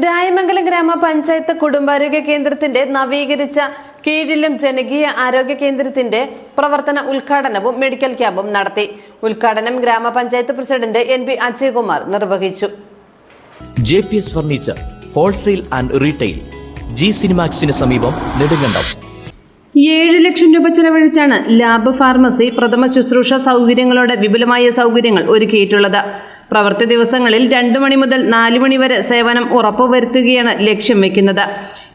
രായമംഗലം ഗ്രാമപഞ്ചായത്ത് കുടുംബാരോഗ്യ കേന്ദ്രത്തിന്റെ നവീകരിച്ച കീഴിലും ജനകീയ ആരോഗ്യ കേന്ദ്രത്തിന്റെ പ്രവർത്തന ഉദ്ഘാടനവും മെഡിക്കൽ ക്യാമ്പും നടത്തി. ഉദ്ഘാടനം ഗ്രാമപഞ്ചായത്ത് പ്രസിഡന്റ് എൻ പി അജയ്കുമാർ നിർവഹിച്ചു. J P S furniture wholesale and retail G സിനിമാക്സിന് സമീപം നെടുങ്കണ്ടം. ഏഴ് ലക്ഷം രൂപ ചെലവഴിച്ചാണ് ലാബ് ഫാർമസി പ്രഥമ ശുശ്രൂഷ സൗകര്യങ്ങളോടെ വിപുലമായ സൗകര്യങ്ങൾ ഒരുക്കിയിട്ടുള്ളത്. പ്രവൃത്തി ദിവസങ്ങളിൽ രണ്ടു മണി മുതൽ നാലു മണി വരെ സേവനം ഉറപ്പുവരുത്തുകയാണ് ലക്ഷ്യം വെക്കുന്നത്.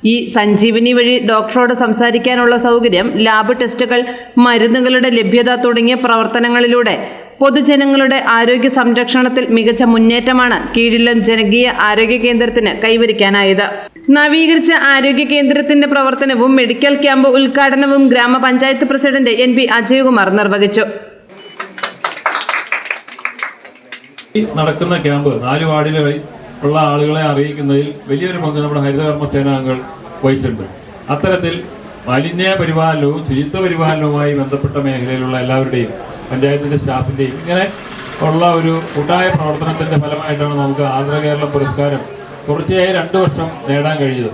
ഈ സഞ്ജീവനി വഴി ഡോക്ടറോട് സംസാരിക്കാനുള്ള സൗകര്യം ലാബ് ടെസ്റ്റുകൾ മരുന്നുകളുടെ ലഭ്യത തുടങ്ങിയ പ്രവർത്തനങ്ങളിലൂടെ പൊതുജനങ്ങളുടെ ആരോഗ്യ സംരക്ഷണത്തിൽ മികച്ച മുന്നേറ്റമാണ് കീഴിലും ജനകീയ ആരോഗ്യ കേന്ദ്രത്തിന് കൈവരിക്കാനായത്. നവീകരിച്ച ആരോഗ്യ കേന്ദ്രത്തിന്റെ പ്രവർത്തനവും മെഡിക്കൽ ക്യാമ്പ് ഉദ്ഘാടനവും ഗ്രാമപഞ്ചായത്ത് പ്രസിഡന്റ് എൻ പി അജയകുമാർ നിർവഹിച്ചു ഈ നടക്കുന്ന ക്യാമ്പ് നാല് വാർഡിലായി ഉള്ള ആളുകളെ അറിയിക്കുന്നതിൽ വലിയൊരു പങ്ക് നമ്മുടെ ഹരിതകർമ്മ സേനാംഗങ്ങൾ വഹിച്ചിട്ടുണ്ട്. അത്തരത്തിൽ മാലിന്യ പരിപാലനവും ശുചിത്വ പരിപാലനവുമായി ബന്ധപ്പെട്ട മേഖലയിലുള്ള എല്ലാവരുടെയും പഞ്ചായത്തിന്റെ സ്റ്റാഫിന്റെയും ഇങ്ങനെ ഉള്ള ഒരു കൂട്ടായ പ്രവർത്തനത്തിന്റെ ഫലമായിട്ടാണ് നമുക്ക് ആന്ധ്ര കേരള പുരസ്കാരം തുടർച്ചയായി രണ്ടു വർഷം നേടാൻ കഴിഞ്ഞത്.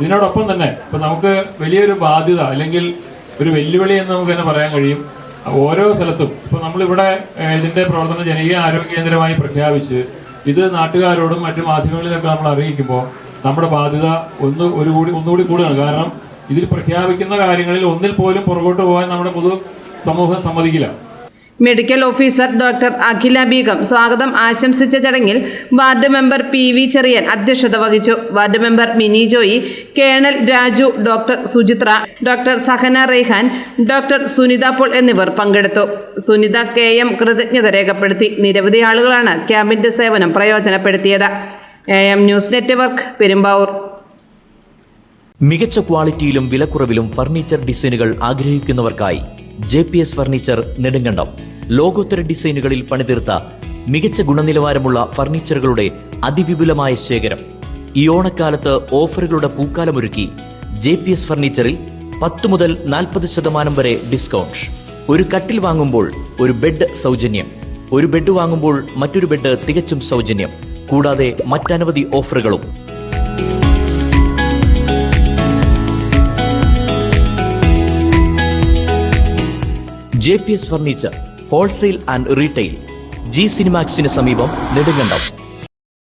ഇതിനോടൊപ്പം തന്നെ ഇപ്പൊ നമുക്ക് വലിയൊരു ബാധ്യത അല്ലെങ്കിൽ ഒരു വെല്ലുവിളി എന്ന് നമുക്ക് തന്നെ പറയാൻ കഴിയും. ഓരോ സ്ഥലത്തും. ഇപ്പൊ നമ്മളിവിടെ ഇതിന്റെ പ്രവർത്തനം ജനകീയ ആരോഗ്യ കേന്ദ്രമായി പ്രഖ്യാപിച്ച് ഇത് നാട്ടുകാരോടും മറ്റു മാധ്യമങ്ങളിലൊക്കെ നമ്മൾ അറിയിക്കുമ്പോൾ നമ്മുടെ ബാധ്യത ഒന്ന് ഒരു കൂടി ഒന്നുകൂടി കൂടുകയാണ്. കാരണം ഇതിൽ പ്രഖ്യാപിക്കുന്ന കാര്യങ്ങളിൽ ഒന്നിൽ പോലും പുറകോട്ട് പോകാൻ നമ്മുടെ പൊതു സമൂഹം സമ്മതിക്കില്ല. Medical officer doctor Akhila Beegum സ്വാഗതം ആശംസിച്ച ചടങ്ങിൽ ward member P V Cherian അധ്യക്ഷത വഹിച്ചു. Ward member Mini Joy colonel Raju doctor Suchitra doctor Sahana Reyhan doctor Sunitha Paul എന്നിവർ പങ്കെടുത്തു. സുനിത കെ എം കൃതജ്ഞത രേഖപ്പെടുത്തി. നിരവധി ആളുകളാണ് ക്യാമ്പിന്റെ സേവനം പ്രയോജനപ്പെടുത്തിയത്. A M news network Perumbavoor. മികച്ച ക്വാളിറ്റിയിലും വിലക്കുറവിലും ഫർണിച്ചർ ഡിസൈനുകൾ ആഗ്രഹിക്കുന്നവർക്കായി J P S furniture Nedumkandam. ലോകോത്തര ഡിസൈനുകളിൽ പണിതീർത്ത മികച്ച ഗുണനിലവാരമുള്ള ഫർണിച്ചറുകളുടെ അതിവിപുലമായ ശേഖരം. ഈ ഓണക്കാലത്ത് ഓഫറുകളുടെ പൂക്കാലമൊരുക്കി ജെ പി എസ് ഫർണിച്ചറിൽ പത്ത് മുതൽ നാൽപ്പത് ശതമാനം വരെ ഡിസ്കൗണ്ട്. ഒരു കട്ടിൽ വാങ്ങുമ്പോൾ ഒരു ബെഡ് സൗജന്യം. ഒരു ബെഡ് വാങ്ങുമ്പോൾ മറ്റൊരു ബെഡ് തികച്ചും സൗജന്യം. കൂടാതെ മറ്റനവധി ഓഫറുകളും. J P S furniture wholesale and retail G സിനിമാക്സിന് സമീപം നെടുങ്കണ്ടം.